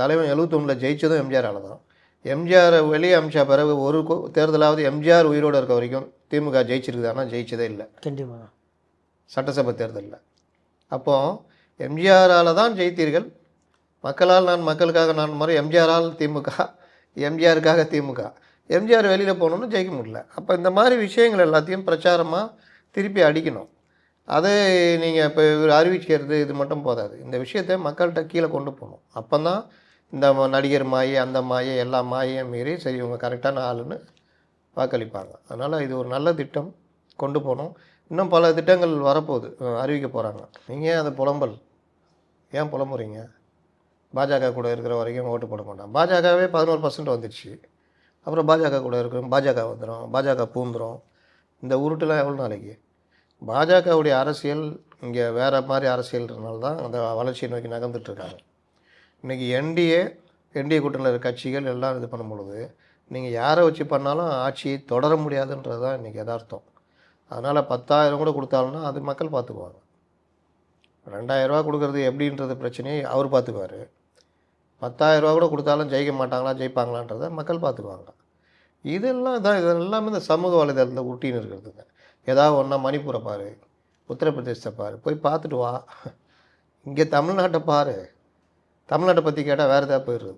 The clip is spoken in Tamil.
தலைவன் எழுபத்தொன்னில் ஜெயிச்சதும் எம்ஜிஆரால தான். எம்ஜிஆரை வெளியே அமிச்சா பிறகு ஒரு தேர்தலாவது எம்ஜிஆர் உயிரோடு இருக்க வரைக்கும் திமுக ஜெயிச்சிருக்குதானா ஜெயிச்சதே இல்லை. கண்டிப்பாக சட்டசபை தேர்தலில். அப்போ எம்ஜிஆரால் தான் ஜெயித்தீர்கள். மக்களால் நான் மக்களுக்காக நான் மாதிரி எம்ஜிஆரால் திமுக எம்ஜிஆருக்காக திமுக. எம்ஜிஆர் வெளியில் போகணுன்னு ஜெயிக்க முடியல. அப்போ இந்த மாதிரி விஷயங்கள் எல்லாத்தையும் பிரச்சாரமாக திருப்பி அடிக்கணும். அதை நீங்கள் இப்போ இவர் அறிவிக்கிறது இது மட்டும் போதாது. இந்த விஷயத்தை மக்கள்கிட்ட கீழே கொண்டு போகணும். அப்போ தான் இந்த நடிகர் மாயை அந்த மாயை எல்லா மாயையும் மீறி சரி இவங்க கரெக்டான ஆளுன்னு வாக்களிப்பாங்க. அதனால் இது ஒரு நல்ல திட்டம் கொண்டு போகணும். இன்னும் பல திட்டங்கள் வரப்போகுது அறிவிக்க போகிறாங்க நீங்கள் ஏன் அதை புலம்பல்? ஏன் புலம்புறீங்க? பாஜக கூட இருக்கிற வரைக்கும் ஓட்டு போட மாட்டோம் பாஜகவே பதினோரு பர்சன்ட் வந்துடுச்சு அப்புறம் பாஜக கூட இருக்கிறோம் பாஜக வந்துடும் பாஜக பூந்துடும் இந்த உருட்டுலாம் எவ்வளோ நாளைக்கு? பாஜகவுடைய அரசியல் இங்கே வேறு மாதிரி அரசியல்னால தான் அந்த வளர்ச்சியை நோக்கி நகர்ந்துட்டுருக்காங்க. இன்றைக்கி என்டிஏ என்டிஏ கூட்டணியில் இருக்க கட்சிகள் எல்லாம் இது பண்ணும் பொழுது நீங்கள் யாரை வச்சு பண்ணாலும் ஆட்சியை தொடர முடியாதுன்றது தான் இன்றைக்கி யதார்த்தம். அதனால் பத்தாயிரம் கூட கொடுத்தாலும்னா அது மக்கள் பார்த்துக்குவாங்க. ரெண்டாயிரரூவா கொடுக்குறது எப்படின்றது பிரச்சனையை அவர் பார்த்துக்குவார். பத்தாயிரரூவா கூட கொடுத்தாலும் ஜெயிக்க மாட்டாங்களா ஜெயிப்பாங்களான்றதை மக்கள் பார்த்துக்குவாங்க. இதெல்லாம் தான் இது எல்லாமே இந்த சமூக வலைதளத்தில் உருட்டின்னு இருக்கிறதுங்க. ஏதாவது ஒன்றா மணிப்பூரை பாரு உத்தரப்பிரதேசத்தை பாரு போய் பார்த்துட்டு வா. இங்கே தமிழ்நாட்டை பாரு. தமிழ்நாட்டை பற்றி கேட்டால் வேறு ஏதாவது போயிடுறது.